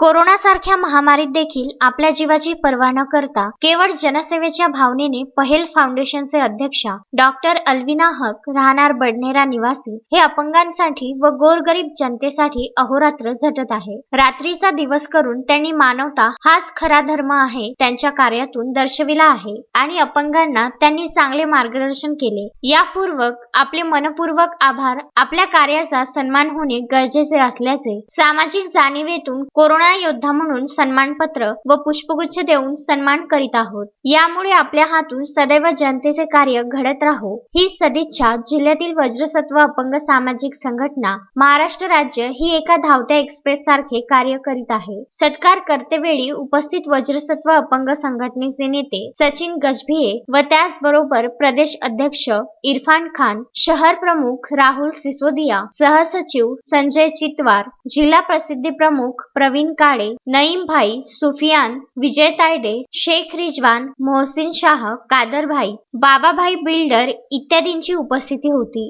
कोरोनासारख्या महामारीत देखील आपल्या जीवाची पर्वा न करता केवळ जनसेवेच्या भावनेने पहेल फाउंडेशनचे अध्यक्ष डॉक्टर अल्विना हक राहणार बडनेरा निवासी हे अपंगांसाठी व गोरगरीब जनतेसाठी अहोरात्र झटत आहे. रात्रीचा दिवस करून त्यांनी मानवता हाच खरा धर्म आहे त्यांच्या कार्यातून दर्शविला आहे आणि अपंगांना त्यांनी चांगले मार्गदर्शन केले. यापूर्वक आपले मनपूर्वक आभार आपल्या कार्याचा सन्मान होणे गरजेचे असल्याचे सामाजिक जाणीवेतून कोरोना योद्धा म्हणून सन्मानपत्र व पुष्पगुच्छ देऊन सन्मान करीत आहोत. यामुळे आपल्या हातून सदैव जनतेचे कार्य घडत राहो. ही सदिच्छा जिल्ह्यातील वज्रसत्व अपंग सामाजिक संघटना महाराष्ट्र राज्य ही एका धावत्या एक्सप्रेस सारखे कार्य करीत आहे. सत्कार करतेवेळी उपस्थित वज्रसत्व अपंग संघटनेचे नेते सचिन गजभिये व त्याचबरोबर प्रदेश अध्यक्ष इरफान खान शहर प्रमुख राहुल सिसोदिया सहसचिव संजय चितवार जिल्हा प्रसिद्धी प्रमुख प्रवीण काळे नईम भाई सुफियान विजय तायडे शेख रिजवान मोहसिन शाह कादर भाई बाबाभाई बिल्डर इत्यादींची उपस्थिती होती.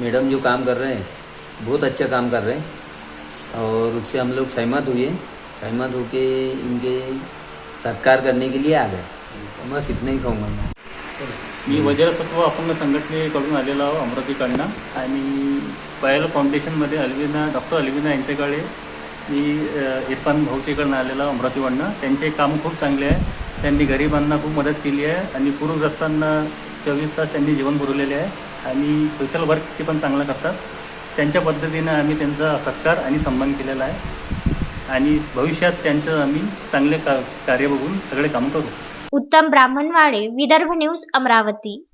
मैडम जो काम कर रहे हैं बहुत अच्छा काम कर रहे हैं और उससे हम लोग सहमत हुए सहमत होके इनके सत्कार करने के लिए आ गए। बस इतना ही कहूँगा मैं। मी वज्रसत्व अपंग संघटनेकडून आलेलो आहो अमरावतीकडनं. आणि पयल फाउंडेशनमध्ये अल्विना डॉक्टर अल्विना यांच्याकडे मी इरफान भाऊच्याकडनं आलेला आहो अमरावतीकडनं त्यांचे काम खूप चांगले आहे. त्यांनी गरिबांना खूप मदत केली आहे आणि पूरग्रस्तांना चोवीस तास त्यांनी जीवन पुरवलेले आहे आणि सोशल वर्क ते पण चांगलं करतात. त्यांच्या पद्धतीनं आम्ही त्यांचा सत्कार आणि सन्मान केलेला आहे. आणि भविष्यात त्यांचं आम्ही चांगले का कार्य बघून सगळे काम करू. उत्तम ब्राह्मणवाडे विदर्भ न्यूज अमरावती.